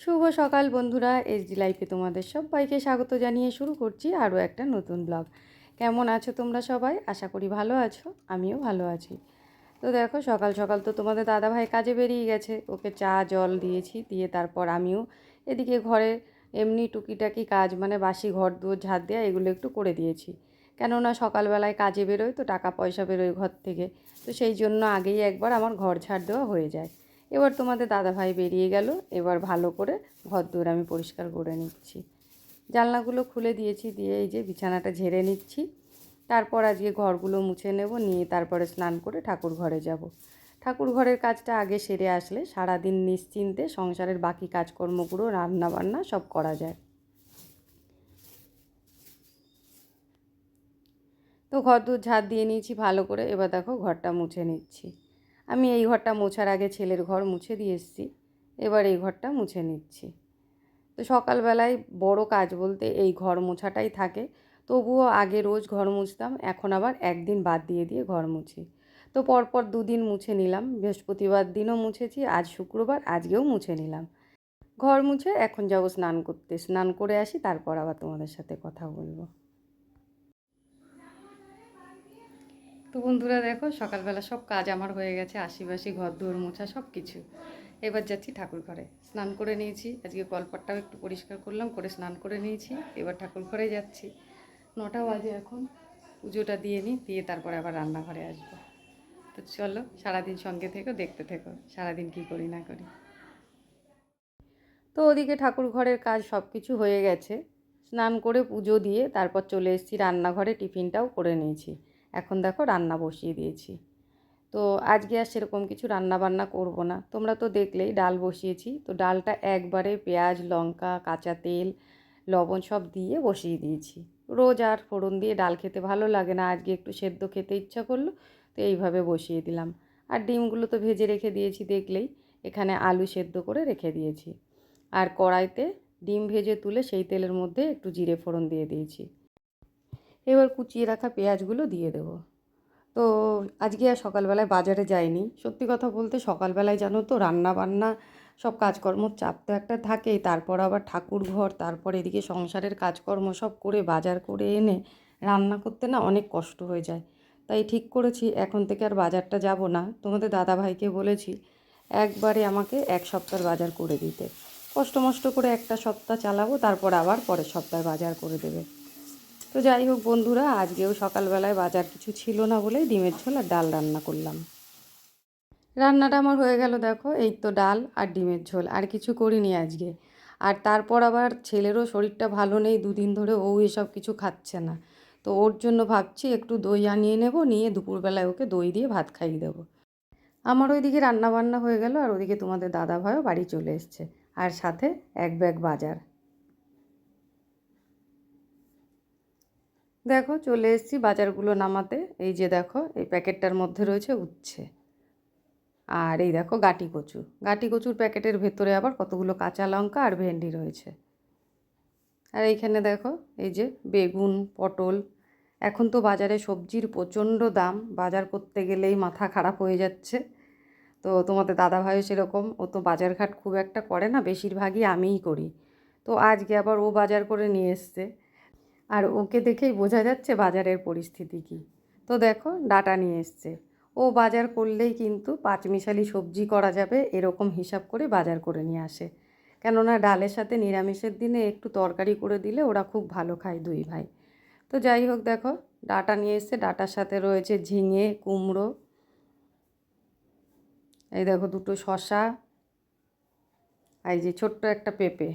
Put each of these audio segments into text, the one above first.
শুভ সকাল বন্ধুরা এসডি লাইফে তোমাদের সবাইকে স্বাগত জানিয়ে শুরু করছি আরও একটা নতুন ব্লগ। কেমন আছো তোমরা সবাই? আশা করি ভালো আছো, আমিও ভালো আছি। তো দেখো, সকাল সকাল তো তোমাদের দাদাভাই কাজে বেরিয়ে গেছে। ওকে চা, জল দিয়েছি, দিয়ে তারপর আমিও এদিকে ঘরে এমনি টুকিটাকি কাজ মানে বাসি ঘর, দুয়ার ঝাড় দেওয়া এগুলো একটু করে দিয়েছি। কেননা সকালবেলায় কাজে বেরোয় তো টাকা পয়সা বেরোয় ঘর থেকে। তো সেই জন্য আগেই একবার আমার ঘর ঝাড় দেওয়া হয়ে যায়। এবার তোমাদের দাদাভাই বেরিয়ে গেল। এবার ভালো করে ঘর দুয়ার আমি পরিষ্কার করে নিচ্ছি। জানলাগুলো খুলে দিয়েছি, দিয়ে এই যে বিছানাটা ঝেড়ে নিচ্ছি। তারপর আজকে ঘরগুলো মুছে নেব, নিয়ে তারপরে স্নান করে ঠাকুর ঘরে যাব। ঠাকুর ঘরের কাজটা আগে সেরে আসলে সারাদিন নিশ্চিন্তে সংসারের বাকি কাজকর্মগুলো রান্না বান্না সব করা যায়। তো ঘর দূর ঝাড় দিয়ে নিয়েছি ভালো করে। এবার দেখো ঘরটা মুছে নিচ্ছি। আমি এই ঘরটা মোছার আগে ছেলের ঘর মুছে দিয়ে এসেছি। এবার এই ঘরটা মুছে নিচ্ছি। তো সকালবেলায় বড় কাজ বলতে এই ঘর মোছাটাই থাকে। তবুও আগে রোজ ঘর মুছতাম, এখন আবার একদিন বাদ দিয়ে দিয়ে ঘর মুছি। তো পরপর দুদিন মুছে নিলাম। বৃহস্পতিবার দিনও মুছেছি, আজ শুক্রবার, আজকেও মুছে নিলাম। ঘর মুছে এখন যাব স্নান করতে। স্নান করে আসি, তারপর আবার তোমাদের সাথে কথা বলব। তো বন্ধুরা দেখো, সকালবেলা সব কাজ আমার হয়ে গেছে আশিবাসি ঘর দুয়ার মোছা সব কিছু এবার যাচ্ছি ঠাকুর ঘরে। স্নান করে নিয়েছি, আজকে কলপাটটাও একটু পরিষ্কার করলাম, করে স্নান করে নিয়েছি, এবার ঠাকুর ঘরে যাচ্ছি। নটা বাজে এখন, পুজোটা দিয়ে নিই, দিয়ে তারপরে আবার রান্নাঘরে আসব। তো চলো, সারাদিন সঙ্গে থেকো, দেখতে থেকো, সারাদিন কী করি না করি। তো ওদিকে ঠাকুর ঘরের কাজ সব কিছু হয়ে গেছে। স্নান করে পুজো দিয়ে তারপর চলে এসেছি রান্নাঘরে, টিফিনটাও করে নিয়েছি। এখন দেখো রান্না বসিয়ে দিয়েছি। তো আজকে আর সেরকম কিছু রান্না বান্না করব না। তোমরা তো দেখলেই ডাল বসিয়েছি। তো ডালটা একবারে পেঁয়াজ, লঙ্কা, কাঁচা তেল, লবণ সব দিয়ে বসিয়ে দিয়েছি। রোজ আর ফোড়ন দিয়ে ডাল খেতে ভালো লাগে না। আজকে একটু সেদ্ধ খেতে ইচ্ছা করল, তো এইভাবে বসিয়ে দিলাম। আর ডিমগুলো তো ভেজে রেখে দিয়েছি দেখলেই। এখানে আলু সেদ্ধ করে রেখে দিয়েছি। আর কড়াইতে ডিম ভেজে তুলে সেই তেলের মধ্যে একটু জিরে ফোড়ন দিয়ে দিয়েছি। এবার কুচিয়ে রাখা পেঁয়াজগুলো দিয়ে দেবো। তো আজকে আর সকালবেলায় বাজারে যাইনি। সত্যি কথা বলতে সকালবেলায় জানো তো রান্না বান্না সব কাজকর্মর চাপ তো একটা থাকেই তারপর আবার ঠাকুর ঘর, তারপর এদিকে সংসারের কাজকর্ম সব করে বাজার করে এনে রান্না করতে না অনেক কষ্ট হয়ে যায়। তাই ঠিক করেছি, এখন থেকে আর বাজারটা যাব না। তোমাদের দাদাভাইকে বলেছি, একবারে আমাকে এক সপ্তাহ বাজার করে দিতে। কষ্ট মষ্ট করে একটা সপ্তাহ চালাবো, তারপর আবার পরের সপ্তাহে বাজার করে দেবে। তো যাই হোক বন্ধুরা, আজকেও সকালবেলায় বাজার কিছু ছিল না বলে ডিমের ঝোল আর ডাল রান্না করলাম। রান্নাটা আমার হয়ে গেল দেখো, এই তো ডাল আর ডিমের ঝোল, আর কিছু করিনি আজকে। আর তারপর আবার ছেলেরও শরীরটা ভালো নেই, দুদিন ধরে ও এসব কিছু খাচ্ছে না। তো ওর জন্য ভাবছি একটু দই আনিয়ে নেব, নিয়ে দুপুরবেলায় ওকে দই দিয়ে ভাত খাইয়ে দেবো। আমার ওইদিকে রান্না বান্না হয়ে গেল, আর ওদিকে তোমাদের দাদা ভাইও বাড়ি চলে এসছে, আর সাথে এক ব্যাগ বাজার। দেখো চলে এসেছি বাজারগুলো নামাতে। এই যে দেখো, এই প্যাকেটটার মধ্যে রয়েছে উচ্ছে। আর এই দেখো গাটি কচু। গাটি কচুর প্যাকেটের ভেতরে আবার কতগুলো কাঁচা লঙ্কা আর ভেন্ডি রয়েছে। আর এইখানে দেখো, এই যে বেগুন, পটল। এখন তো বাজারে সবজির প্রচণ্ড দাম। বাজার করতে গেলেই মাথা খারাপ হয়ে যাচ্ছে। তো তোমাদের দাদাভাইও সেরকম, ও তো বাজারঘাট খুব একটা করে না, বেশিরভাগই আমিই করি। তো আজকে আবার ও বাজার করে নিয়ে এসছে। আর ওকে দেখেই বোঝা যাচ্ছে বাজারের পরিস্থিতি কী। তো দেখো, ডাটা নিয়ে এসছে। ও বাজার করলেই কিন্তু পাঁচমিশালি সবজি করা যাবে, এরকম হিসাব করে বাজার করে নিয়ে আসে। কেননা ডালের সাথে নিরামিষের দিনে একটু তরকারি করে দিলে ওরা খুব ভালো খায় দুই ভাই। তো যাই হোক, দেখো, ডাটা নিয়ে এসছে। ডাটার সাথে রয়েছে ঝিঙে, কুমড়ো, এই দেখো দুটো শশা এই যে ছোট্ট একটা পেঁপে।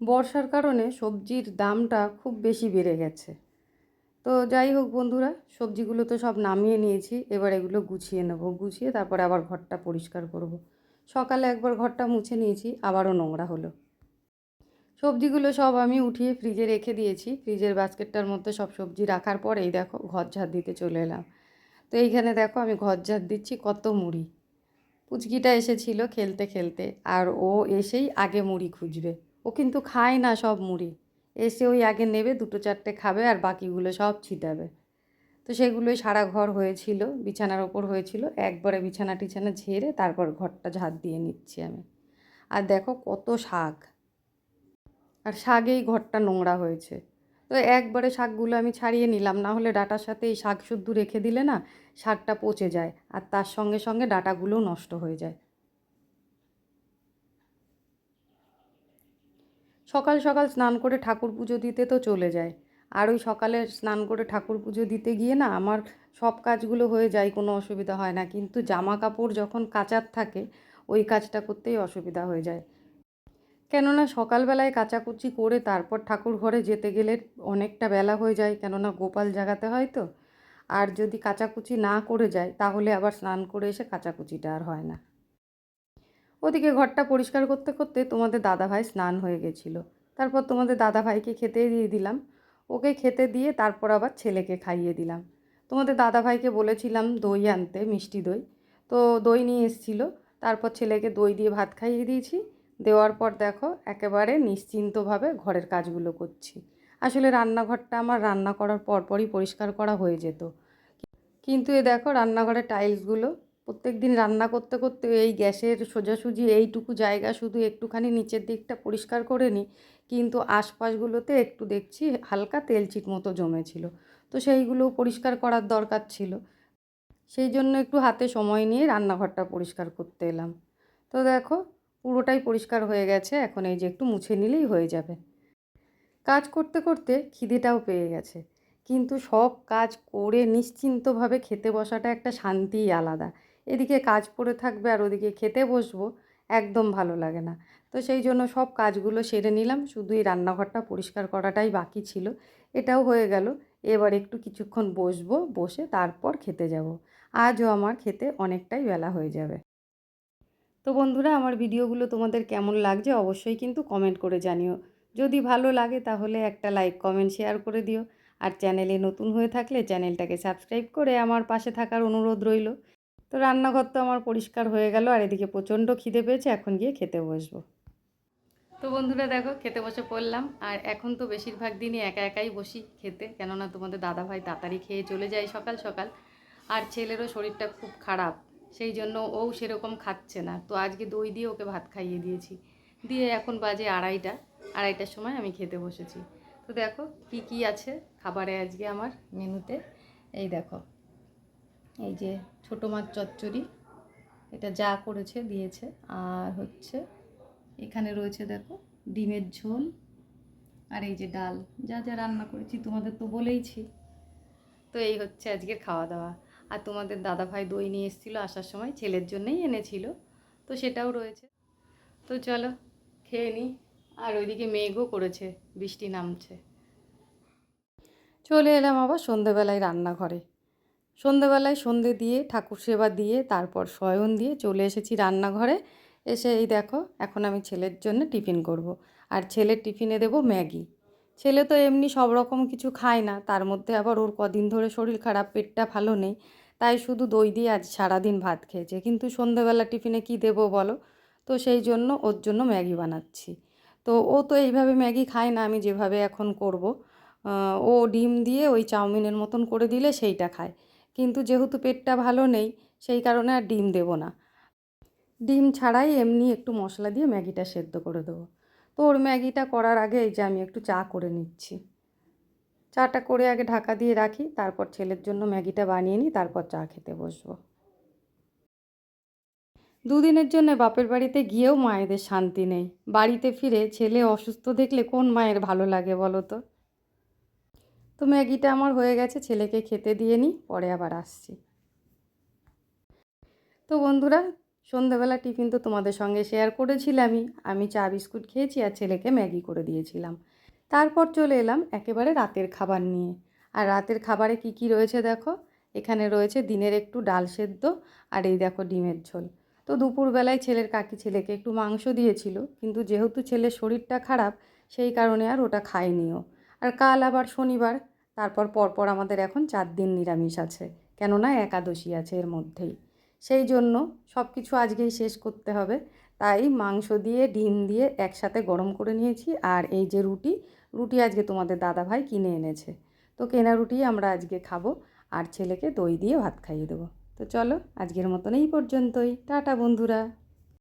বর্ষার কারণে সবজির দামটা খুব বেশি বেড়ে গেছে। তো যাই হোক বন্ধুরা, সবজিগুলো তো সব নামিয়ে নিয়েছি, এবার এগুলো গুছিয়ে নেব। গুছিয়ে তারপরে আবার ঘরটা পরিষ্কার করব। সকালে একবার ঘরটা মুছে নিয়েছি, আবারও নোংরা হলো। সবজিগুলো সব আমি উঠিয়ে ফ্রিজে রেখে দিয়েছি। ফ্রিজের বাস্কেটটার মধ্যে সব সবজি রাখার পর এই দেখো ঘর ঝাড় দিতে চলে এলাম। তো এইখানে দেখো আমি ঘর ঝাড় দিচ্ছি কত মুড়ি। পুচকিটা এসেছিল খেলতে খেলতে, আর ও এসেই আগে মুড়ি খুঁজবে। ও কিন্তু খায় না সব মুড়ি। এসে ওই আগে নেবে, দুটো চারটে খাবে আর বাকিগুলো সব ছিটাবে। তো সেগুলোই সারা ঘর হয়েছিল, বিছানার ওপর হয়েছিল। একবারে বিছানা টিছানা ঝেড়ে তারপর ঘরটা ঝাড় দিয়ে নিচ্ছি আমি। আর দেখো কত শাক। আর শাকেই ঘরটা নোংরা হয়েছে। তো একবারে শাকগুলো আমি ছাড়িয়ে নিলাম, না হলে ডাটার সাথে এই শাক শুদ্ধ রেখে দিলে না, শাকটা পচে যায় আর তার সঙ্গে সঙ্গে ডাটাগুলোও নষ্ট হয়ে যায়। সকাল সকাল স্নান করে ঠাকুর পুজো দিতে তো চলে যায়। আর ওই সকালে স্নান করে ঠাকুর পুজো দিতে গিয়ে না আমার সব কাজগুলো হয়ে যায়, কোনো অসুবিধা হয় না। কিন্তু জামা কাপড় যখন কাচার থাকে, ওই কাজটা করতেই অসুবিধা হয়ে যায়। কেননা সকালবেলায় কাচাকুচি করে তারপর ঠাকুর ঘরে যেতে গেলে অনেকটা বেলা হয়ে যায়, কেননা গোপাল জাগাতে হয় তো। আর যদি কাচাকুচি না করে যায়, তাহলে আবার স্নান করে এসে কাচাকুচিটা আর হয় না। ওদিকে ঘরটা পরিষ্কার করতে করতে তোমাদের দাদাভাই স্নান হয়ে গেছিল। তারপর তোমাদের দাদাভাইকে খেতে দিয়ে দিলাম। ওকে খেতে দিয়ে তারপর আবার ছেলেকে খাইয়ে দিলাম। তোমাদের দাদাভাইকে বলেছিলাম দই আনতে, মিষ্টি দই। তো দই নিয়ে এসেছিল। তারপর ছেলেকে দই দিয়ে ভাত খাইয়ে দিয়েছি। দেওয়ার পর দেখো একেবারে নিশ্চিন্তভাবে ঘরের কাজগুলো করছি। আসলে রান্নাঘরটা আমার রান্না করার পরপরই পরিষ্কার করা হয়ে যেত। কিন্তু এ দেখো রান্নাঘরের টাইলসগুলো প্রত্যেক দিন রান্না করতে করতে এই গ্যাসের সোজাসুজি এইটুকু জায়গা শুধু একটুখানি নিচের দিকটা পরিষ্কার করে নিই, কিন্তু আশপাশগুলোতে একটু দেখছি হালকা তেলচিট মতো জমেছিল। তো সেইগুলো পরিষ্কার করার দরকার ছিল। সেই জন্য একটু হাতে সময় নিয়ে রান্নাঘরটা পরিষ্কার করতে এলাম। তো দেখো, পুরোটাই পরিষ্কার হয়ে গেছে, এখন এই যে একটু মুছে নিলেই হয়ে যাবে। কাজ করতে করতে খিদেটাও পেয়ে গেছে। কিন্তু সব কাজ করে নিশ্চিন্তভাবে খেতে বসাটা একটা শান্তিই আলাদা। এদিকে কাজ পড়ে থাকবে আর ওদিকে খেতে বসবো, একদম ভালো লাগে না। তো সেই জন্য সব কাজগুলো সেরে নিলাম, শুধু এই রান্নাঘরটা পরিষ্কার করাটাই বাকি ছিল। এটাও হয়ে গেল, এবার একটু কিছুক্ষণ বসবো, বসে তারপর খেতে যাব। আজও আমার খেতে অনেকটাই বেলা হয়ে যাবে। তো বন্ধুরা, আমার ভিডিওগুলো তোমাদের কেমন লাগছে অবশ্যই কিন্তু কমেন্ট করে জানিও। যদি ভালো লাগে তাহলে একটা লাইক, কমেন্ট, শেয়ার করে দিও। আর চ্যানেলে নতুন হয়ে থাকলে চ্যানেলটাকে সাবস্ক্রাইব করে আমার পাশে থাকার অনুরোধ রইল। তো রান্নাঘর তো আমার পরিষ্কার হয়ে গেল, আর এদিকে প্রচণ্ড খিদে পেয়েছে, এখন গিয়ে খেতে বসবো। তো বন্ধুরা দেখো, খেতে বসে পড়লাম, আর এখন তো বেশিরভাগ দিনই একা একাই বসি খেতে, কেননা তোমাদের দাদা ভাই তাড়াতাড়ি খেয়ে চলে যায় সকাল সকাল, আর ছেলেরও শরীরটা খুব খারাপ, সেই জন্য ও সেরকম খাচ্ছে না। তো আজকে দই দিয়ে ওকে ভাত খাইয়ে দিয়েছি, দিয়ে এখন বাজে আড়াইটা, আড়াইটার সময় আমি খেতে বসেছি। তো দেখো কি কি আছে খাবারে আজকে আমার মেনুতে, এই দেখো। এই যে ছোটো মাছ চচ্চড়ি, এটা যা করেছে দিয়েছে। আর হচ্ছে এখানে রয়েছে দেখো ডিমের ঝোল আর এই যে ডাল, যা যা রান্না করেছি তোমাদের তো বলেইছি। তো এই হচ্ছে আজকের খাওয়া দাওয়া আর তোমাদের দাদা ভাই দই নিয়ে এসেছিল আসার সময়, ছেলের জন্যই এনেছিল। তো সেটাও রয়েছে। তো চলো খেয়ে নিই আর ওইদিকে মেঘও করেছে, বৃষ্টি নামছে। চলে এলাম আবার সন্ধেবেলায় রান্নাঘরে। সন্ধেবেলায় সন্ধে দিয়ে, ঠাকুর সেবা দিয়ে, তারপর শয়ন দিয়ে চলে এসেছি রান্নাঘরে। এসে এই দেখো, এখন আমি ছেলের জন্য টিফিন করব। আর ছেলের টিফিনে দেব ম্যাগি। ছেলে তো এমনি সব রকম কিছু খায় না, তার মধ্যে আবার ওর কদিন ধরে শরীর খারাপ, পেটটা ভালো নেই। তাই শুধু দই দিয়ে আজ সারাদিন ভাত খেয়েছে। কিন্তু সন্ধেবেলা টিফিনে কি দেবো বলো? তো সেই জন্য ওর জন্য ম্যাগি বানাচ্ছি। তো ও তো এইভাবে ম্যাগি খায় না, আমি যেভাবে এখন করব। ও ডিম দিয়ে ওই চাউমিনের মতন করে দিলে সেইটা খায়। কিন্তু যেহেতু পেটটা ভালো নেই, সেই কারণে আর ডিম দেবো না। ডিম ছাড়াই এমনি একটু মশলা দিয়ে ম্যাগিটা সেদ্ধ করে দেবো। তো ওর ম্যাগিটা করার আগে এই যে আমি একটু চা করে নিচ্ছি। চাটা করে আগে ঢাকা দিয়ে রাখি, তারপর ছেলের জন্য ম্যাগিটা বানিয়ে নিই, তারপর চা খেতে বসবো। দুদিনের জন্য বাপের বাড়িতে গিয়েও মায়েদের শান্তি নেই। বাড়িতে ফিরে ছেলে অসুস্থ দেখলে কোন মায়ের ভালো লাগে বলো তো? তো ম্যাগিটা আমার হয়ে গেছে, ছেলেকে খেতে দিয়ে নিই, পরে আবার আসছি। তো বন্ধুরা, সন্ধ্যাবেলা টিফিন তো তোমাদের সঙ্গে শেয়ার করেছিলামই। আমি চা, বিস্কুট খেয়েছি আর ছেলেকে ম্যাগি করে দিয়েছিলাম। তারপর চলে এলাম একেবারে রাতের খাবার নিয়ে। আর রাতের খাবারে কি কি রয়েছে দেখো? এখানে রয়েছে দিনের একটু ডাল সেদ্ধ আর এই দেখো ডিমের ঝোল। তো দুপুরবেলায় ছেলের কাকি ছেলেকে একটু মাংস দিয়েছিল, কিন্তু যেহেতু ছেলের শরীরটা খারাপ, সেই কারণে আর ওটা খায়নিও আর কাল আবার শনিবার। তারপর পরপর আমাদের এখন চার দিন নিরামিষ আছে, কেননা একাদশী আছে এর মধ্যেই। সেই জন্য সব কিছু আজকেই শেষ করতে হবে। তাই মাংস দিয়ে, ডিম দিয়ে একসাথে গরম করে নিয়েছি। আর এই যে রুটি রুটি আজকে তোমাদের দাদা ভাই কিনে এনেছে। তো কেনা রুটি আমরা আজকে খাব আর ছেলেকে দই দিয়ে ভাত খাইয়ে দেবো। তো চলো আজকের মতন এই পর্যন্তই। টাটা বন্ধুরা।